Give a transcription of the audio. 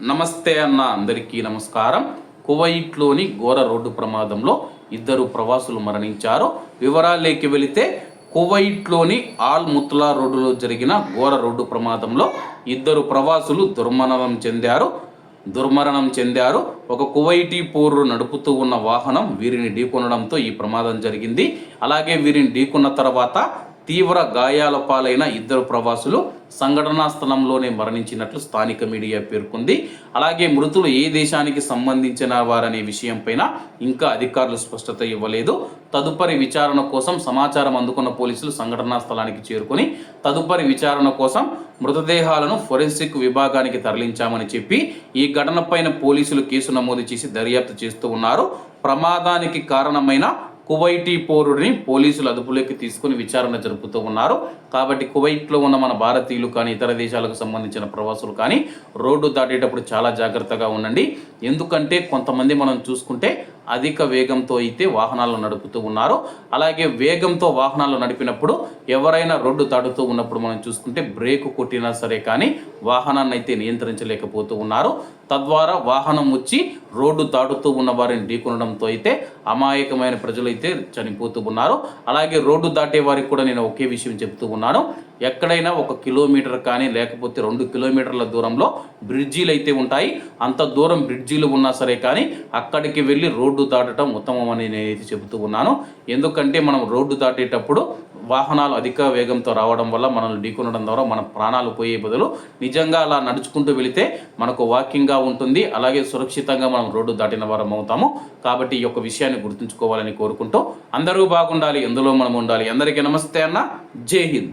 నమస్తే అన్న అందరికీ నమస్కారం. కువైట్లోని ఘోర రోడ్డు ప్రమాదంలో ఇద్దరు ప్రవాసులు మరణించారు. వివరాలేకి వెళితే కువైట్లోని ఆల్ ముత్లా రోడ్డులో జరిగిన ఘోర రోడ్డు ప్రమాదంలో ఇద్దరు ప్రవాసులు దుర్మరణం చెందారు. దుర్మరణం చెందారు. ఒక కువైటీ పౌరుడు నడుపుతూ ఉన్న వాహనం వీరిని ఢీకొనడంతో ఈ ప్రమాదం జరిగింది. అలాగే వీరిని ఢీకొన్న తర్వాత తీవ్ర గాయాల పాలైన ఇద్దరు ప్రవాసులు సంఘటనా స్థలంలోనే మరణించినట్లు స్థానిక మీడియా పేర్కొంది. అలాగే మృతులు ఏ దేశానికి సంబంధించిన వారనే విషయంపైన ఇంకా అధికారులు స్పష్టత ఇవ్వలేదు. తదుపరి విచారణ కోసం సమాచారం అందుకున్న పోలీసులు సంఘటనా స్థలానికి చేరుకొని తదుపరి విచారణ కోసం మృతదేహాలను ఫోరెన్సిక్ విభాగానికి తరలించామని చెప్పి ఈ ఘటనపైన పోలీసులు కేసు నమోదు చేసి దర్యాప్తు చేస్తూ ఉన్నారు. ప్రమాదానికి కారణమైన కువైటీ పౌరుడిని పోలీసులు అదుపులోకి తీసుకుని విచారణ జరుపుతూ ఉన్నారు. కాబట్టి కువైట్లో ఉన్న మన భారతీయులు కానీ ఇతర దేశాలకు సంబంధించిన ప్రవాసులు కానీ రోడ్డు దాటేటప్పుడు చాలా జాగ్రత్తగా ఉండండి. ఎందుకంటే కొంతమంది మనం చూసుకుంటే అధిక వేగంతో అయితే వాహనాలు నడుపుతూ ఉన్నారు. అలాగే వేగంతో వాహనాలు నడిపినప్పుడు ఎవరైనా రోడ్డు దాటుతూ ఉన్నప్పుడు మనం చూసుకుంటే బ్రేక్ కొట్టినా సరే కానీ వాహనాన్ని అయితే నియంత్రించలేకపోతూ ఉన్నారు. తద్వారా వాహనం వచ్చి రోడ్డు దాటుతూ ఉన్న వారిని ఢీకొనడంతో అయితే అమాయకమైన ప్రజలు అయితే చనిపోతూ ఉన్నారు. అలాగే రోడ్డు దాటే వారికి కూడా నేను ఒకే విషయం చెప్తూ ఉన్నాను. ఎక్కడైనా ఒక కిలోమీటర్ కానీ లేకపోతే రెండు కిలోమీటర్ల దూరంలో బ్రిడ్జీలు అయితే ఉంటాయి. అంత దూరం బ్రిడ్జీలు ఉన్నా సరే కానీ అక్కడికి వెళ్ళి రోడ్డు దాటడం ఉత్తమం అని నేనైతే చెబుతూ ఉన్నాను. ఎందుకంటే మనం రోడ్డు దాటేటప్పుడు వాహనాలు అధిక వేగంతో రావడం వల్ల మనల్ని ఢీకొనడం ద్వారా మన ప్రాణాలు పోయే బదులు నిజంగా అలా నడుచుకుంటూ వెళితే మనకు వాకింగ్గా ఉంటుంది. అలాగే సురక్షితంగా మనం రోడ్డు దాటిన వారం అవుతాము. కాబట్టి ఈ యొక్క విషయాన్ని గుర్తుంచుకోవాలని కోరుకుంటూ అందరూ బాగుండాలి ఎందులో మనం ఉండాలి. అందరికీ నమస్తే అన్న. జై హింద్.